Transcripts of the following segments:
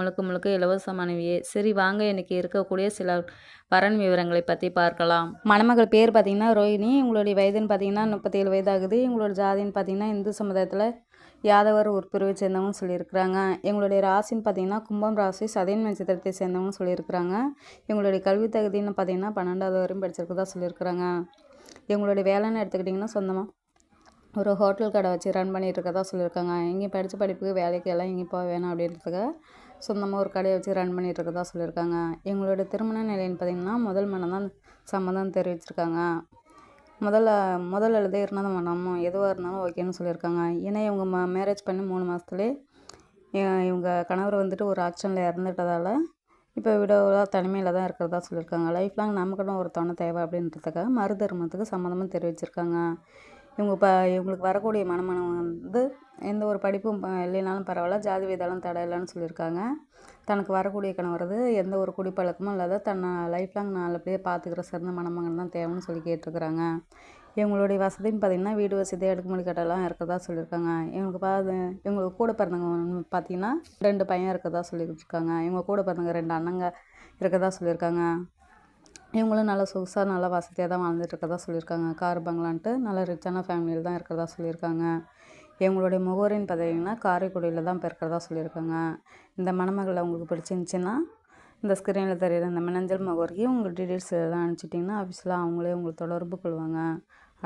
முழுக்க முழுக்க இலவசமானவையே சரி வாங்க. இன்னைக்கு இருக்கக்கூடிய சில வரன் விவரங்களை பற்றி பார்க்கலாம். மணமகள் பேர் பார்த்தீங்கன்னா ரோஹிணி. உங்களுடைய வயதுன்னு பார்த்தீங்கன்னா முப்பத்தேழு வயதாகுது. எங்களோட ஜாதின்னு பார்த்தீங்கன்னா இந்து சமுதாயத்தில் யாதவர் ஒரு பிரிவை சேர்ந்தவங்க சொல்லியிருக்கிறாங்க. எங்களுடைய ராசின்னு பார்த்தீங்கன்னா கும்பம் ராசி சதயன் நட்சத்திரத்தை சேர்ந்தவங்க சொல்லியிருக்கிறாங்க. எங்களுடைய கல்வி தகுதின்னு பார்த்தீங்கன்னா பன்னெண்டாவது வரையும் படிச்சிருக்கதா சொல்லியிருக்கிறாங்க. எங்களுடைய வேலைன்னு எடுத்துக்கிட்டிங்கன்னா சொந்தமாக ஒரு ஹோட்டல் கடை வச்சு ரன் பண்ணிகிட்டு இருக்கதா சொல்லியிருக்காங்க. எங்கேயும் படித்த படிப்புக்கு வேலைக்கு எல்லாம் எங்கேயும் போக வேணாம் அப்படின்றதுக்கு சொந்தமாக ஒரு கடையை வச்சு ரன் பண்ணிகிட்டு இருக்கிறதா சொல்லியிருக்காங்க. எங்களோட திருமண நிலைன்னு பார்த்திங்கன்னா முதல் மனம் தான் சம்மதம் தெரிவிச்சிருக்காங்க. முதல்ல முதல் எழுத இருந்த மனமும் எதுவாக இருந்தாலும் ஓகேன்னு சொல்லியிருக்காங்க. ஏன்னா இவங்க ம மேரேஜ் பண்ணி மூணு மாதத்துலேயே இவங்க கணவர் வந்துட்டு ஒரு ஆக்ஷனில் இறந்துட்டதால் இப்போ விடோவாக தனிமையில் தான் இருக்கிறதா சொல்லியிருக்காங்க. லைஃப் லாங் நமக்குன்னு ஒரு துணை தேவை அப்படின்றதுக்காக மறு தர்மத்துக்கு சம்மந்தமாக தெரிவிச்சிருக்காங்க. இவங்க இப்போ இவங்களுக்கு வரக்கூடிய மணமனம் வந்து எந்த ஒரு படிப்பும் இல்லைனாலும் பரவாயில்ல. ஜாதி வேதாளம் தடை இல்லைன்னு சொல்லியிருக்காங்க. தனக்கு வரக்கூடிய கணவரது எந்த ஒரு குடிப்பழக்கமும் இல்லாத தன்னை லைஃப் லாங் நல்லபடியாக பார்த்துக்கிற சிறந்த மணமகன் தான் தேவைன்னு சொல்லி கேட்டிருக்கிறாங்க. இவங்களுடைய வசதின்னு பார்த்திங்கன்னா வீடு வசதி அடுக்குமொழி கட்டெல்லாம் இருக்கிறதா சொல்லியிருக்காங்க. இவங்களுக்கு பார்த்து இவங்களுக்கு கூட பிறந்தவங்க பார்த்திங்கன்னா ரெண்டு பையன் இருக்கிறதா சொல்லியிருக்காங்க இவங்க கூட பிறந்தவங்க ரெண்டு அண்ணங்க இருக்கிறதா சொல்லியிருக்காங்க. இவங்களும் நல்லா சொகுசாக நல்லா வசதியாக தான் வாழ்ந்துட்டு இருக்கிறதா சொல்லியிருக்காங்க. கார் பங்களான்ட்டு நல்லா ரிச்சான ஃபேமிலியில் தான் இருக்கிறதா சொல்லியிருக்காங்க. இவங்களுடைய முகவரின்னு பார்த்தீங்கன்னா காரைக்குடியில் தான் இப்போ இருக்கிறதா சொல்லியிருக்காங்க. இந்த மணமகளை உங்களுக்கு பிடிச்சிருந்துச்சின்னா இந்த ஸ்க்ரீனில் தெரியுற இந்த மினஞ்சல் முகவரிக்கு உங்கள் டீட்டெயில்ஸ் எல்லாம் அனுப்பிச்சிட்டிங்கன்னா ஆஃபீஸில் அவங்களே உங்களுக்கு தொடர்பு கொள்வாங்க.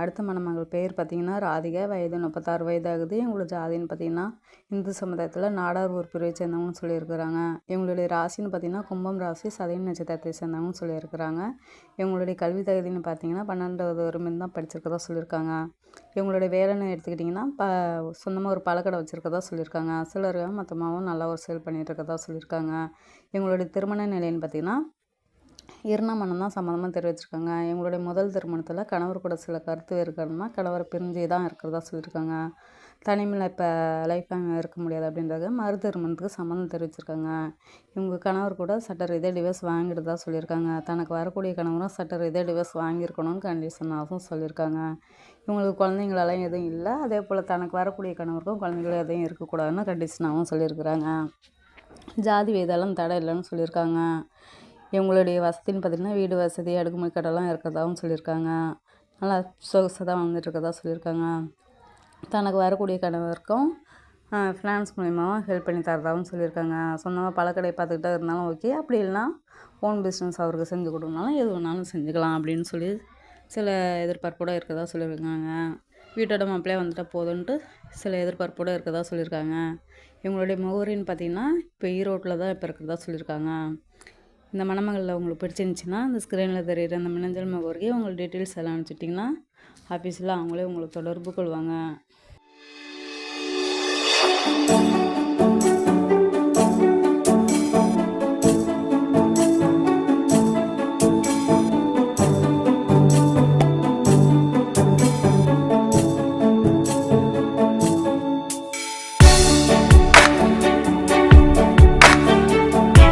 அடுத்த மணமகள் பேர் பார்த்திங்கன்னா ராதிகா. வயது முப்பத்தாறு வயதாகுது. எங்களோட ஜாதின்னு பார்த்திங்கன்னா இந்து சமுதாயத்தில் நாடார் ஒரு பிரிவை சேர்ந்தவங்கன்னு சொல்லியிருக்கிறாங்க. இவங்களுடைய ராசின்னு பார்த்திங்கன்னா கும்பம் ராசி சதயம் நட்சத்திரத்தை சேர்ந்தவங்கன்னு சொல்லியிருக்கிறாங்க. இவங்களுடைய கல்வி தகுதின்னு பார்த்திங்கன்னா பன்னெண்டாவது வருமே தான் படிச்சிருக்கதா சொல்லியிருக்காங்க. இவங்களுடைய வேலைன்னு எடுத்துக்கிட்டிங்கன்னா ப சொந்தமாக ஒரு பழக்கடை வச்சுருக்கதா சொல்லியிருக்காங்க. சிலர் மொத்தமாகவும் நல்லா ஒரு சேல் பண்ணிகிட்டு இருக்கதா சொல்லியிருக்காங்க. இவங்களுடைய திருமண நிலைன்னு பார்த்திங்கன்னா மனம் தான் சம்மந்தமாக தெரிவிச்சிருக்காங்க. எங்களுடைய முதல் திருமணத்தில் கணவர் கூட சில கருத்து வேறுகாரணமாக கணவர் பிரிஞ்சு தான் இருக்கிறதா சொல்லியிருக்காங்க. தனிமையில் இப்போ லைஃப் இருக்க முடியாது அப்படின்றது மறு திருமணத்துக்கு சம்மந்தம் தெரிவிச்சிருக்காங்க. இவங்க கணவர் கூட சட்ட ரீதியாக டிவைஸ் வாங்கிட்டு தான் சொல்லியிருக்காங்க. தனக்கு வரக்கூடிய கணவரும் சட்ட ரீதியாக டிவைஸ் வாங்கியிருக்கணும்னு கண்டிஷனாகவும் சொல்லியிருக்காங்க. இவங்களுக்கு குழந்தைங்களெல்லாம் எதுவும் இல்லை. அதே போல் தனக்கு வரக்கூடிய கணவருக்கும் குழந்தைங்களும் எதுவும் இருக்கக்கூடாதுன்னு கண்டிஷனாகவும் சொல்லியிருக்கிறாங்க. ஜாதி வேதாலும் தடை இல்லைன்னு சொல்லியிருக்காங்க. இவங்களுடைய வசதின்னு பார்த்திங்கன்னா வீடு வசதி அடுக்குமுறை கடைலாம் இருக்கிறதாகவும் சொல்லியிருக்காங்க. நல்லா சொகுசாக தான் வந்துட்டுருக்கதா சொல்லியிருக்காங்க. தனக்கு வரக்கூடிய கணவருக்கும் ஃபினான்ஸ் மூலியமாகவும் ஹெல்ப் பண்ணி தரதாகவும் சொல்லியிருக்காங்க. சொந்தமாக பழக்கடை பார்த்துக்கிட்டா இருந்தாலும் ஓகே அப்படி இல்லைனா ஓன் பிஸ்னஸ் அவருக்கு செஞ்சு கொடுக்கனாலும் எது வேணாலும் செஞ்சுக்கலாம் அப்படின்னு சொல்லி சில எதிர்பார்ப்போடு இருக்கிறதா சொல்லியிருக்காங்க. வீட்டோட மாப்பிள்ளையே வந்துட்டால் போதுன்ட்டு சில எதிர்பார்ப்போடு இருக்கிறதா சொல்லியிருக்காங்க. இவங்களுடைய முகவரின்னு பார்த்திங்கன்னா இப்போ ஈரோட்டில் தான் இப்போ இருக்கிறதா சொல்லியிருக்காங்க. இந்த மணமகளில் உங்களுக்கு பிடிச்சிருந்துச்சின்னா அந்த ஸ்க்ரீனில் தெரிகிற அந்த மினஞ்சல் முகவரிக்கு உங்கள் டீட்டெயில்ஸ் எல்லாம் அனுப்பிச்சிட்டிங்கன்னா ஆஃபீஸில் அவங்களே உங்களுக்கு தொடர்பு கொள்வாங்க.